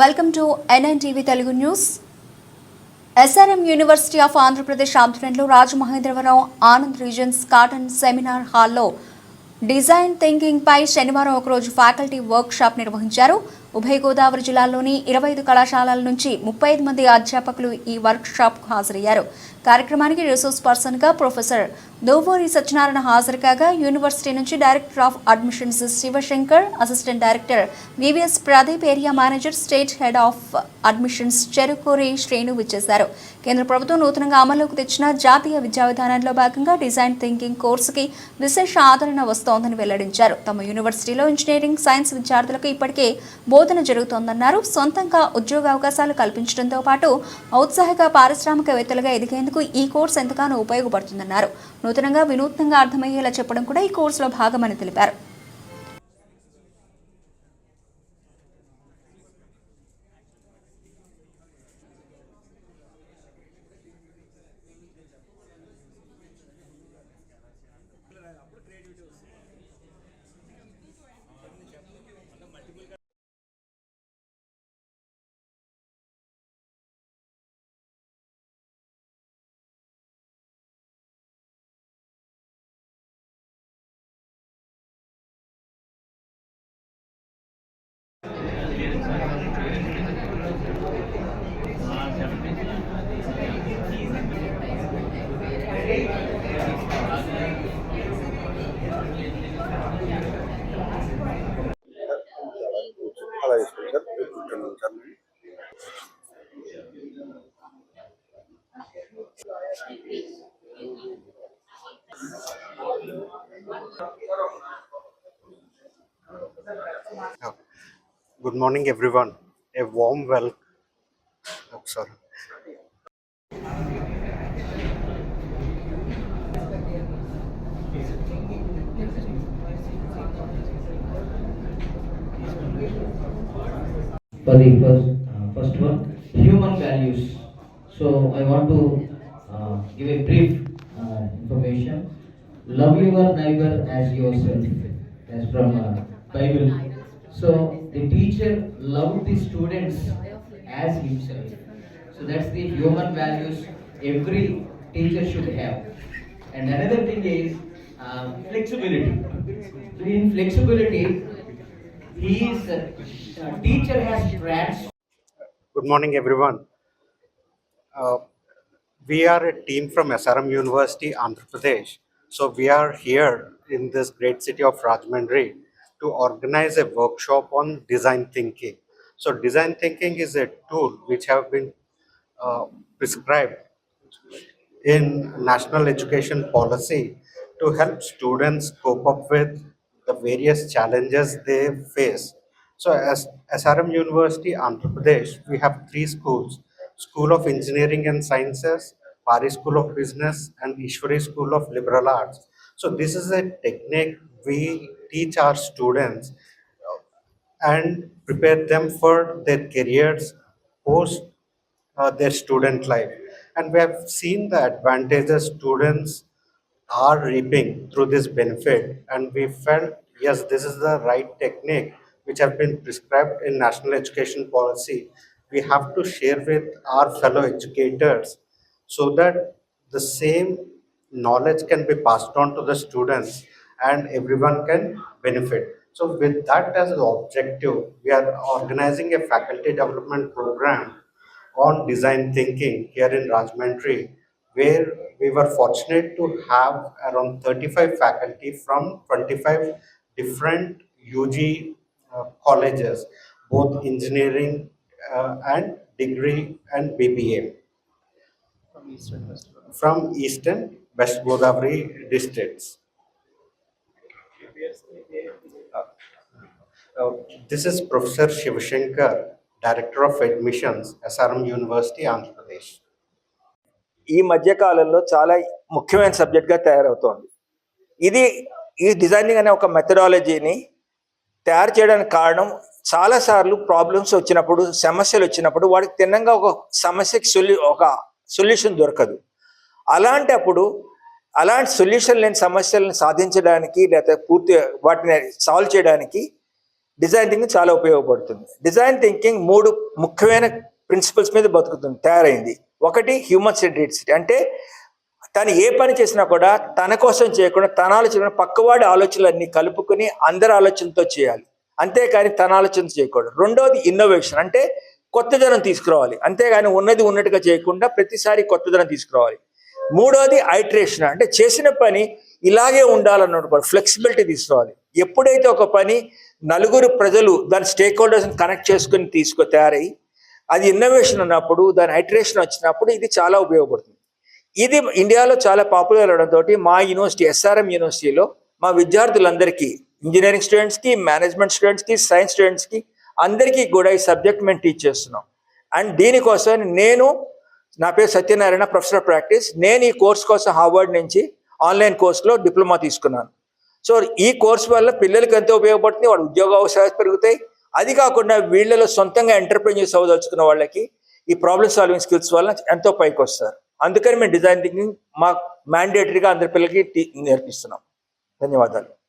Welcome to NN TV Telugu news SRM university of Andhra Pradesh ఆధ్వర్యంలో Rajamahendravaram Anand regency cotton seminar హాల్లో design thinking పై శనివారం ఒకరోజు faculty work shop నిర్వహించారు. ఉభయ గోదావరి జిల్లాలోని ఇరవై ఐదు కళాశాలల నుంచి ముప్పై ఐదు మంది అధ్యాపకులు ఈ వర్క్ హాజరయ్యారు. కార్యక్రమానికి రిసోర్స్ పర్సన్గా ప్రొఫెసర్ దోవూరి సత్యనారాయణ హాజరు కాగా యూనివర్సిటీ నుంచి director of admissions Shivashankar assistant director VVS Pradeep area manager state head of admissions Cherukuri Srenu విచ్చేశారు. కేంద్ర ప్రభుత్వం నూతనంగా అమల్లోకి తెచ్చిన జాతీయ విద్యా విధానంలో భాగంగా డిజైన్ థింకింగ్ కోర్సుకి విశేష ఆదరణ వస్తోందని వెల్లడించారు. తమ యూనివర్సిటీలో ఇంజనీరింగ్ సైన్స్ విద్యార్థులకు ఇప్పటికే బోధన జరుగుతోందన్నారు. సొంతంగా ఉద్యోగ అవకాశాలు కల్పించడంతో పాటు ఔత్సాహిక పారిశ్రామికవేత్తలుగా ఎదిగేందుకు ఈ కోర్సు ఎంతగానో ఉపయోగపడుతుందన్నారు. నూతనంగా వినూత్నంగా అర్థమయ్యేలా చెప్పడం కూడా ఈ కోర్సులో భాగమని తెలిపారు. అలా Good morning, everyone. A warm welcome. Oh, sorry. Sorry, first, uh, first one, human values. So I want to uh, give a brief uh, information. Love your neighbor as yourself. as from uh, Bible. So the teacher loved the students as himself. So that's the human values every teacher should have. And another thing is uh, flexibility. In flexibility, he is uh, teacher has trans Good morning, everyone. Uh, we are a team from SRM University, Andhra Pradesh. So we are here in this great city of Rajahmundry to organize a workshop on design thinking. So design thinking is a tool which have been uh, prescribed in national education policy to help students cope up with the various challenges they face. So as SRM University, Andhra Pradesh, we have three schools, School of Engineering and Sciences, Pari School of Business and Ishwari School of Liberal Arts. So this is a technique we teach our students and prepare them for their careers post uh, their student life. And we have seen the advantages students are reaping through this benefit. And we felt, yes, this is the right technique which have been prescribed in national education policy. We have to share with our fellow educators so that the same knowledge can be passed on to the students and everyone can benefit. So with that as the objective, we are organizing a faculty development program on design thinking here in Rajahmundry, where we were fortunate to have around 35 faculty from 25 different UG uh, colleges, both engineering uh, and degree and BBA from Eastern West Godavari districts. This is professor Shivashankar director of admissions SRM university Andhra Pradesh ఈ మధ్య కాలంలో చాలా ముఖ్యమైన సబ్జెక్ట్గా తయారవుతోంది. ఇది ఈ designing అనే ఒక మెథడాలజీని తయారు చేయడానికి కారణం చాలాసార్లు ప్రాబ్లమ్స్ వచ్చినప్పుడు సమస్యలు వచ్చినప్పుడు వాడికి తిన్నంగా ఒక సమస్యకి సొల్యూ ఒక సొల్యూషన్ దొరకదు. అలాంటప్పుడు అలాంటి సొల్యూషన్ లేని సమస్యలను సాధించడానికి లేకపోతే పూర్తి వాటిని సాల్వ్ చేయడానికి డిజైన్ థింకింగ్ చాలా ఉపయోగపడుతుంది. డిజైన్ థింకింగ్ మూడు ముఖ్యమైన ప్రిన్సిపల్స్ మీద బతుకుతుంది తయారైంది. ఒకటి హ్యూమన్ సెంట్రిసిటీ అంటే తను ఏ పని చేసినా కూడా తన కోసం చేయకుండా తన ఆలోచన పక్కవాడి ఆలోచనలన్నీ కలుపుకొని అందరి ఆలోచనతో చేయాలి. అంతేకాని తన ఆలోచన చేయకూడదు. రెండోది ఇన్నోవేషన్ అంటే కొత్తదనం తీసుకురావాలి. అంతేగాని ఉన్నది ఉన్నట్టుగా చేయకుండా ప్రతిసారి కొత్తదనం తీసుకురావాలి. మూడోది ఐట్రేషన్ అంటే చేసిన పని ఇలాగే ఉండాలన్నప్పుడు ఫ్లెక్సిబిలిటీ తీసుకోవాలి ఎప్పుడైతే ఒక పని నలుగురు ప్రజలు దాని స్టేక్ హోల్డర్స్ని కనెక్ట్ చేసుకుని తీసుకు తయారై అది ఇన్నోవేషన్ ఉన్నప్పుడు దాని హైడ్రేషన్ వచ్చినప్పుడు ఇది చాలా ఉపయోగపడుతుంది. ఇది ఇండియాలో చాలా పాపులర్ అవడంతో మా యూనివర్సిటీ ఎస్ఆర్ఎం యూనివర్సిటీలో మా విద్యార్థులందరికీ ఇంజనీరింగ్ స్టూడెంట్స్కి మేనేజ్మెంట్ స్టూడెంట్స్కి సైన్స్ స్టూడెంట్స్కి అందరికీ కూడా ఈ సబ్జెక్ట్ మేము టీచ్ చేస్తున్నాం. అండ్ దీనికోసం నేను నా పేరు సత్యనారాయణ ప్రొఫెసర్ ప్రాక్టీస్. నేను ఈ కోర్స్ కోసం హార్వర్డ్ నుంచి ఆన్లైన్ కోర్సులో డిప్లొమా తీసుకున్నాను. సో ఈ కోర్స్ వల్ల పిల్లలకి ఎంతో ఉపయోగపడుతుంది వాళ్ళ ఉద్యోగ అవకాశాలు పెరుగుతాయి. అది కాకుండా వీళ్ళలో సొంతంగా ఎంటర్ప్రెన్యూర్స్ అవ్వదలుచుకున్న వాళ్ళకి ఈ ప్రాబ్లమ్ సాల్వింగ్ స్కిల్స్ వల్ల ఎంతో పైకి వస్తారు అందుకని మేము డిజైన్ థింకింగ్ మా మ్యాండేటరీగా అందరి పిల్లలకి టీ- నేర్పిస్తున్నాం. ధన్యవాదాలు.